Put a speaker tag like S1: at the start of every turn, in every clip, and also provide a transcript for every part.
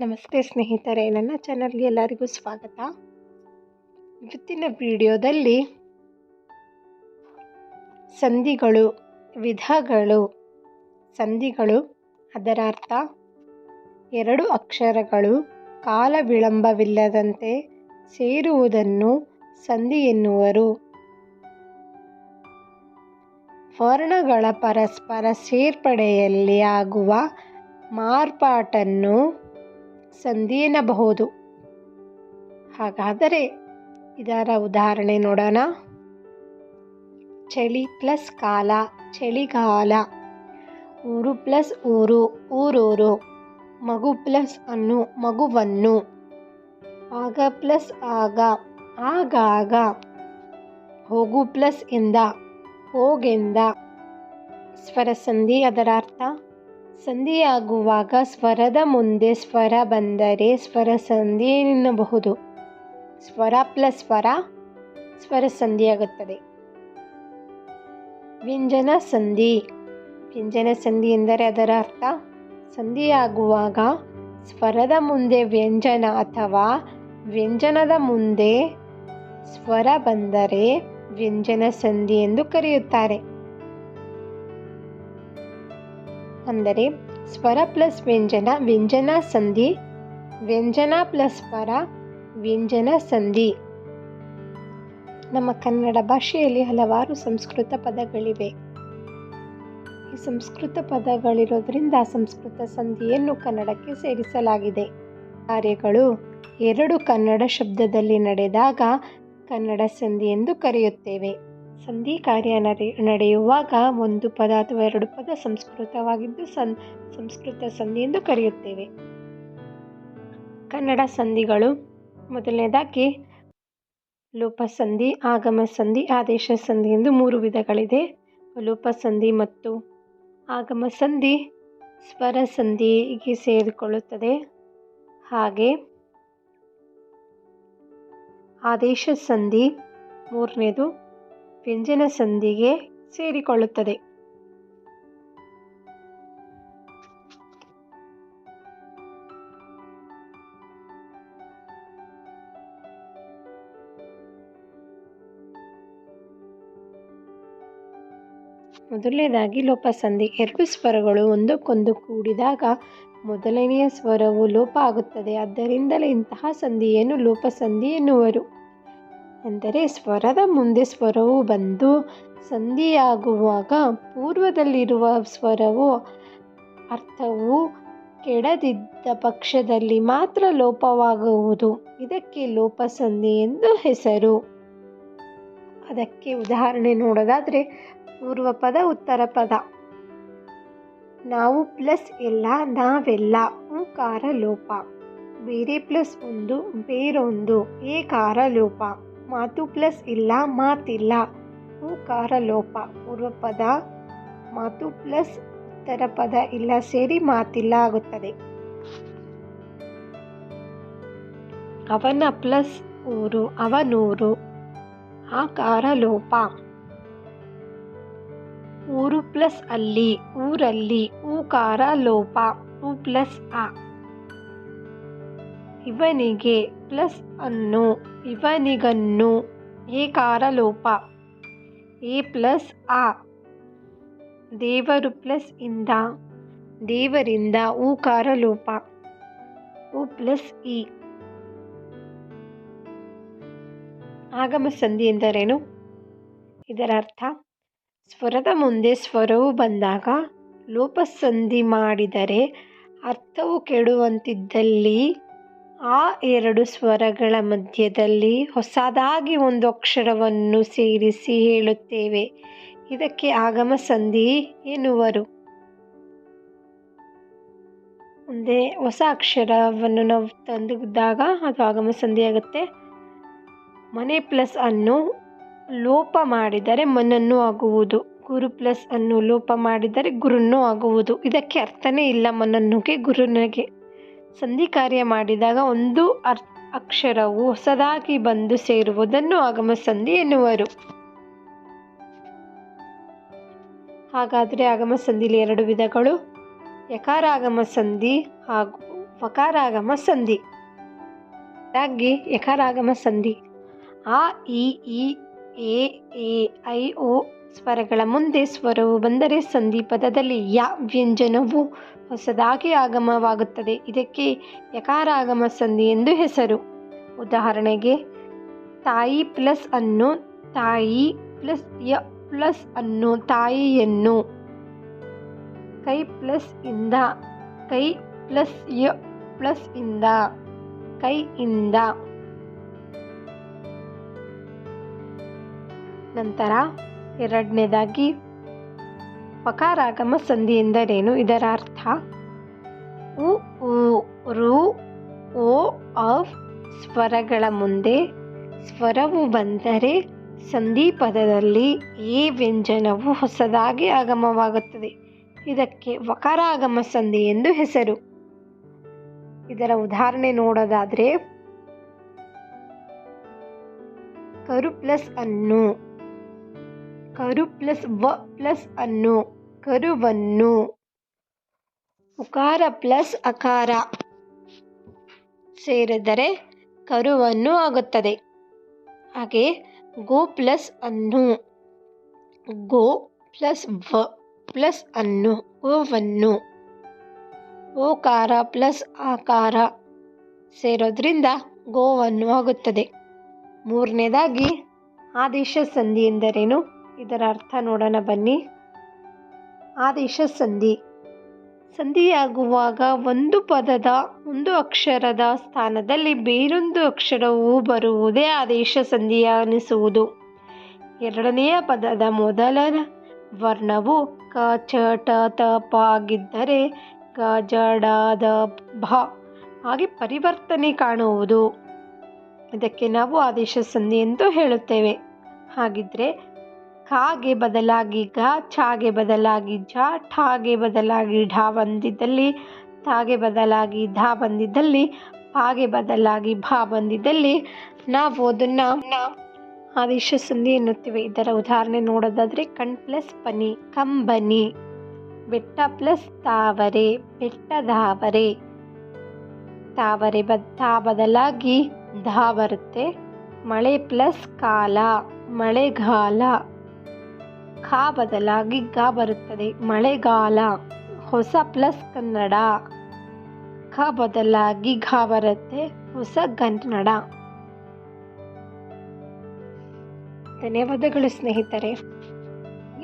S1: ನಮಸ್ತೆ ಸ್ನೇಹಿತರೆ, ನನ್ನ ಚಾನಲ್ಗೆ ಎಲ್ಲರಿಗೂ ಸ್ವಾಗತ. ಇವತ್ತಿನ ವಿಡಿಯೋದಲ್ಲಿ ಸಂಧಿಗಳು, ವಿಧಗಳು, ಸಂಧಿಗಳು, ಅದರ ಅರ್ಥ ಎರಡು ಅಕ್ಷರಗಳು ಕಾಲ ವಿಳಂಬವಿಲ್ಲದಂತೆ ಸೇರುವುದನ್ನು ಸಂಧಿ ಎನ್ನುವರು. ವರ್ಣಗಳ ಪರಸ್ಪರ ಸೇರ್ಪಡೆಯಲ್ಲಿ ಆಗುವ ಮಾರ್ಪಾಟನ್ನು ಸಂಧಿ ಎನ್ನಬಹುದು. ಹಾಗಾದರೆ ಇದರ ಉದಾಹರಣೆ ನೋಡೋಣ. ಚಳಿ ಪ್ಲಸ್ ಕಾಲ, ಚಳಿಗಾಲ. ಊರು ಪ್ಲಸ್ ಊರು, ಊರೂರು. ಮಗು ಪ್ಲಸ್ ಅನ್ನು, ಮಗುವನ್ನು. ಆಗ ಪ್ಲಸ್ ಆಗ, ಆಗಾಗ. ಹೋಗು ಪ್ಲಸ್ ಎಂದ, ಹೋಗೆಂದ. ಸ್ವರ ಸಂಧಿ ಅದರ ಅರ್ಥ? ಸಂಧಿಯಾಗುವಾಗ ಸ್ವರದ ಮುಂದೆ ಸ್ವರ ಬಂದರೆ ಸ್ವರ ಸಂಧಿ ಎನ್ನಬಹುದು. ಸ್ವರ ಪ್ಲಸ್ ಸ್ವರ ಸ್ವರ ಸಂಧಿಯಾಗುತ್ತದೆ. ವ್ಯಂಜನ ಸಂಧಿ. ವ್ಯಂಜನ ಸಂಧಿ ಎಂದರೆ ಅದರ ಅರ್ಥ, ಸಂಧಿಯಾಗುವಾಗ ಸ್ವರದ ಮುಂದೆ ವ್ಯಂಜನ ಅಥವಾ ವ್ಯಂಜನದ ಮುಂದೆ ಸ್ವರ ಬಂದರೆ ವ್ಯಂಜನ ಸಂಧಿ ಎಂದು ಕರೆಯುತ್ತಾರೆ. ಅಂದರೆ ಸ್ವರ ಪ್ಲಸ್ ವ್ಯಂಜನ ವ್ಯಂಜನ ಸಂಧಿ, ವ್ಯಂಜನ ಪ್ಲಸ್ ಸ್ವರ ವ್ಯಂಜನ ಸಂಧಿ. ನಮ್ಮ ಕನ್ನಡ ಭಾಷೆಯಲ್ಲಿ ಹಲವಾರು ಸಂಸ್ಕೃತ ಪದಗಳಿವೆ. ಈ ಸಂಸ್ಕೃತ ಪದಗಳಿರೋದ್ರಿಂದ ಸಂಸ್ಕೃತ ಸಂಧಿಯನ್ನು ಕನ್ನಡಕ್ಕೆ ಸೇರಿಸಲಾಗಿದೆ. ಕಾರ್ಯಗಳು ಎರಡು ಕನ್ನಡ ಶಬ್ದದಲ್ಲಿ ನಡೆದಾಗ ಕನ್ನಡ ಸಂಧಿ ಎಂದು ಕರೆಯುತ್ತೇವೆ. ಸಂಧಿ ಕಾರ್ಯ ನಡೆ, ನಡೆಯುವಾಗ ಒಂದು ಪದ ಅಥವಾ ಎರಡು ಪದ ಸಂಸ್ಕೃತವಾಗಿದ್ದು ಸಂ, ಸಂಸ್ಕೃತ ಸಂಧಿ ಎಂದು ಕರೆಯುತ್ತೇವೆ. ಕನ್ನಡ ಸಂಧಿಗಳು ಮೊದಲನೇದಾಗಿ ಲೋಪ ಸಂಧಿ ಆಗಮ ಸಂಧಿ ಆದೇಶ ಸಂಧಿ ಎಂದು ಮೂರು ವಿಧಗಳಿದೆ. ಲೋಪ ಸಂಧಿ ಮತ್ತು ಆಗಮ ಸಂಧಿ ಸ್ವರ ಸಂಧಿಗೆ ಸೇರಿಕೊಳ್ಳುತ್ತದೆ. ಹಾಗೆ ಆದೇಶ ಸಂಧಿ ಮೂರನೇದು ವ್ಯಂಜನ ಸಂಧಿಗೆ ಸೇರಿಕೊಳ್ಳುತ್ತದೆ. ಮೊದಲನೇದಾಗಿ ಲೋಪಸಂಧಿ ಎರಡು ಸ್ವರಗಳು ಒಂದಕ್ಕೊಂದು ಕೂಡಿದಾಗ ಮೊದಲನೆಯ ಸ್ವರವು ಲೋಪ ಆಗುತ್ತದೆ. ಆದ್ದರಿಂದಲೇ ಇಂತಹ ಸಂಧಿಯನ್ನು ಲೋಪಸಂಧಿ ಎನ್ನುವರು. ಅಂದರೆ ಸ್ವರದ ಮುಂದೆ ಸ್ವರವು ಬಂದು ಸಂಧಿಯಾಗುವಾಗ ಪೂರ್ವದಲ್ಲಿರುವ ಸ್ವರವು ಅರ್ಥವು ಕೆಡದಿದ್ದ ಪಕ್ಷದಲ್ಲಿ ಮಾತ್ರ ಲೋಪವಾಗುವುದು. ಇದಕ್ಕೆ ಲೋಪಸಂಧಿ ಎಂದು ಹೆಸರು. ಅದಕ್ಕೆ ಉದಾಹರಣೆ ನೋಡೋದಾದರೆ ಪೂರ್ವ ಪದ, ಉತ್ತರ ಪದ. ನಾವು ಪ್ಲಸ್ ಎಲ್ಲ, ನಾವೆಲ್ಲ ಉಕಾರ ಲೋಪ. ಬೇರೆ ಪ್ಲಸ್ ಒಂದು, ಬೇರೊಂದು, ಏಕಾರ, ಲೋಪ. ಮಾತು ಪ್ಲಸ್ ಇಲ್ಲ, ಮಾತಿಲ್ಲ. ಉಕಾರ ಲೋಪ ಪೂರ್ವ ಪದ ಮಾತು ಪ್ಲಸ್ ಉತ್ತರ ಪದ ಇಲ್ಲ, ಸೇರಿ ಮಾತಿಲ್ಲ ಆಗುತ್ತದೆ. ಅವನ ಪ್ಲಸ್ ಊರು, ಅವನೂರು. ಆಕಾರ ಲೋಪ ಊರು ಪ್ಲಸ್ ಅಲ್ಲಿ, ಊರಲ್ಲಿ ಊಕಾರ ಲೋಪ ಉ ಪ್ಲಸ್ ಆ ಇವನಿಗೆ ಪ್ಲಸ್ ಅನ್ನು ಇವನಿಗನ್ನು ಏಕಾರ ಲೋಪ ಎ ಪ್ಲಸ್ ಆ. ದೇವರು ಪ್ಲಸ್ ಇಂದ. ದೇವರಿಂದ ಊಕಾರ ಲೋಪ ಉ ಪ್ಲಸ್ ಇ ಆಗಮ ಸಂಧಿ ಎಂದರೇನು? ಇದರ ಅರ್ಥ ಸ್ವರದ ಮುಂದೆ ಸ್ವರವು ಬಂದಾಗ ಲೋಪಸಂಧಿ ಮಾಡಿದರೆ ಅರ್ಥವು ಕೆಡುವಂತಿದ್ದಲ್ಲಿ ಆ ಎರಡು ಸ್ವರಗಳ ಮಧ್ಯದಲ್ಲಿ ಹೊಸದಾಗಿ ಒಂದು ಅಕ್ಷರವನ್ನು ಸೇರಿಸಿ ಹೇಳುತ್ತೇವೆ. ಇದಕ್ಕೆ ಆಗಮ ಸಂಧಿ ಎನ್ನುವರು. ಮುಂದೆ ಹೊಸ ಅಕ್ಷರವನ್ನು ನಾವು ತಂದಿದ್ದಾಗ ಅದು ಆಗಮ ಸಂಧಿ ಆಗುತ್ತೆ. ಮನೆ ಪ್ಲಸ್ ಅನ್ನು ಲೋಪ ಮಾಡಿದರೆ ಮನನ್ನು ಆಗುವುದು. ಗುರು ಪ್ಲಸ್ ಅನ್ನು ಲೋಪ ಮಾಡಿದರೆ ಗುರುನ್ನು ಆಗುವುದು. ಇದಕ್ಕೆ ಅರ್ಥನೇ ಇಲ್ಲ ಮನನ್ನುಗೆ ಗುರುನಿಗೆ. ಸಂಧಿ ಕಾರ್ಯ ಮಾಡಿದಾಗ ಒಂದು ಅರ್, ಅಕ್ಷರವು ಹೊಸದಾಗಿ ಬಂದು ಸೇರುವುದನ್ನು ಆಗಮ ಸಂಧಿ ಎನ್ನುವರು. ಹಾಗಾದರೆ ಆಗಮ ಸಂಧಿಲಿ ಎರಡು ವಿಧಗಳು. ಯಕಾರಾಗಮ ಸಂಧಿ ಹಾಗೂ ವಕಾರಾಗಮ ಸಂಧಿ. ಹಾಗಾಗಿ ಯಕಾರಾಗಮ ಸಂಧಿ. ಆ ಇ ಎ, ಐ, ಓ ಸ್ವರಗಳ ಮುಂದೆ ಸ್ವರವು ಬಂದರೆ ಸಂಧಿ ಪದದಲ್ಲಿ ಯ ವ್ಯಂಜನವು ಹೊಸದಾಗಿ ಆಗಮವಾಗುತ್ತದೆ. ಇದಕ್ಕೆ ಯಕಾರಾಗಮ ಸಂಧಿ ಎಂದು ಹೆಸರು. ಉದಾಹರಣೆಗೆ, ತಾಯಿ ಪ್ಲಸ್ ಅನ್ನು ತಾಯಿ ಪ್ಲಸ್ ಯ ಪ್ಲಸ್ ಅನ್ನು ತಾಯಿಯನ್ನು ಕೈ ಪ್ಲಸ್ ಇಂದ ಕೈ ಪ್ಲಸ್ ಯ ಪ್ಲಸ್ ಇಂದ ಕೈ ಇಂದ. ನಂತರ ಎರಡನೇದಾಗಿ, ಪಕಾರಾಗಮ ಸಂಧಿ ಎಂದರೇನು? ಇದರ ಅರ್ಥ ಉ ಉ, ರು, ಓ ಅಫ್ ಸ್ವರಗಳ ಮುಂದೆ ಸ್ವರವು ಬಂದರೆ ಸಂಧಿ ಪದದಲ್ಲಿ ಈ ವ್ಯಂಜನವು ಹೊಸದಾಗಿ ಆಗಮವಾಗುತ್ತದೆ. ಇದಕ್ಕೆ ವಕಾರಾಗಮ ಸಂಧಿ ಎಂದು ಹೆಸರು. ಇದರ ಉದಾಹರಣೆ ನೋಡೋದಾದ್ರೆ, ಕರು ಪ್ಲಸ್ ಅನ್ನು ಕರು ಪ್ಲಸ್ ವ ಪ್ಲಸ್ ಅನ್ನು, ಕರುವನ್ನು. ಉಕಾರ ಪ್ಲಸ್ ಅಕಾರ ಸೇರಿದರೆ ಕರುವನ್ನು ಆಗುತ್ತದೆ. ಹಾಗೆ ಗೋ ಪ್ಲಸ್ ಅನ್ನು, ಗೋ ಪ್ಲಸ್ ವ ಪ್ಲಸ್ ಅನ್ನು, ಗೋವನ್ನು. ಓಕಾರ ಪ್ಲಸ್ ಆಕಾರ ಸೇರೋದ್ರಿಂದ ಗೋವನ್ನು ಆಗುತ್ತದೆ. ಮೂರನೇದಾಗಿ ಆದೇಶ ಸಂಧಿ ಎಂದರೇನು? ಇದರ ಅರ್ಥ ನೋಡೋಣ ಬನ್ನಿ. ಆದೇಶ ಸಂಧಿ ಸಂಧಿಯಾಗುವಾಗ ಒಂದು ಪದದ ಒಂದು ಅಕ್ಷರದ ಸ್ಥಾನದಲ್ಲಿ ಬೇರೊಂದು ಅಕ್ಷರವು ಬರುವುದೇ ಆದೇಶ ಸಂಧಿಯ ಅನಿಸುವುದು. ಎರಡನೆಯ ಪದದ ಮೊದಲ ವರ್ಣವು ಕ, ಚ, ಟ, ತ, ಪ ಆಗಿದ್ದರೆ ಗ, ಜ, ಡ, ದ, ಭ ಹಾಗೆ ಪರಿವರ್ತನೆ ಕಾಣುವುದು. ಇದಕ್ಕೆ ನಾವು ಆದೇಶ ಸಂಧಿ ಎಂದು ಹೇಳುತ್ತೇವೆ. ಹಾಗಿದ್ರೆ ಖಾಗೆ ಬದಲಾಗಿ ಗ ಛಾಗೆ ಬದಲಾಗಿ ಜ ಠಾಗೆ ಬದಲಾಗಿ ಢ ಬಂದಿದ್ದಲ್ಲಿ ತಾಗೆ ಬದಲಾಗಿ ಧ ಬಂದಿದ್ದಲ್ಲಿ, ಪಾಗೆ ಬದಲಾಗಿ ಭ ಬಂದಿದ್ದಲ್ಲಿ ನಾವು ಅದನ್ನು ಆದೇಶ ಸಂಧಿ ಎನ್ನುತ್ತೇವೆ. ಇದರ ಉದಾಹರಣೆ ನೋಡೋದಾದರೆ ಕಣ್ ಪ್ಲಸ್ ಪನಿ, ಕಂಬನಿ, ಬೆಟ್ಟ ಪ್ಲಸ್ ತಾವರೆ ಬೆಟ್ಟದಾವರೆ ತಾವರೆ ಬದ್ ತಾ ಬದಲಾಗಿ ಧ ಬರುತ್ತೆ. ಮಳೆ ಪ್ಲಸ್ ಕಾಲ, ಮಳೆಗಾಲ. ಖಾ ಬದಲಾಗಿ ಗ ಬರುತ್ತದೆ. ಮಳೆಗಾಲ, ಹೊಸ ಪ್ಲಸ್ ಕನ್ನಡ. ಖ ಬದಲಾಗಿ ಘ ಬರುತ್ತೆ, ಹೊಸ ಕನ್ನಡ. ಧನ್ಯವಾದಗಳು ಸ್ನೇಹಿತರೆ.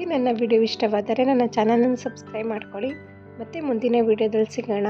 S1: ಈ ನನ್ನ ವಿಡಿಯೋ ಇಷ್ಟವಾದರೆ ನನ್ನ ಚಾನಲನ್ನು ಸಬ್ಸ್ಕ್ರೈಬ್ ಮಾಡ್ಕೊಳ್ಳಿ. ಮತ್ತೆ ಮುಂದಿನ ವಿಡಿಯೋದಲ್ಲಿ ಸಿಗೋಣ.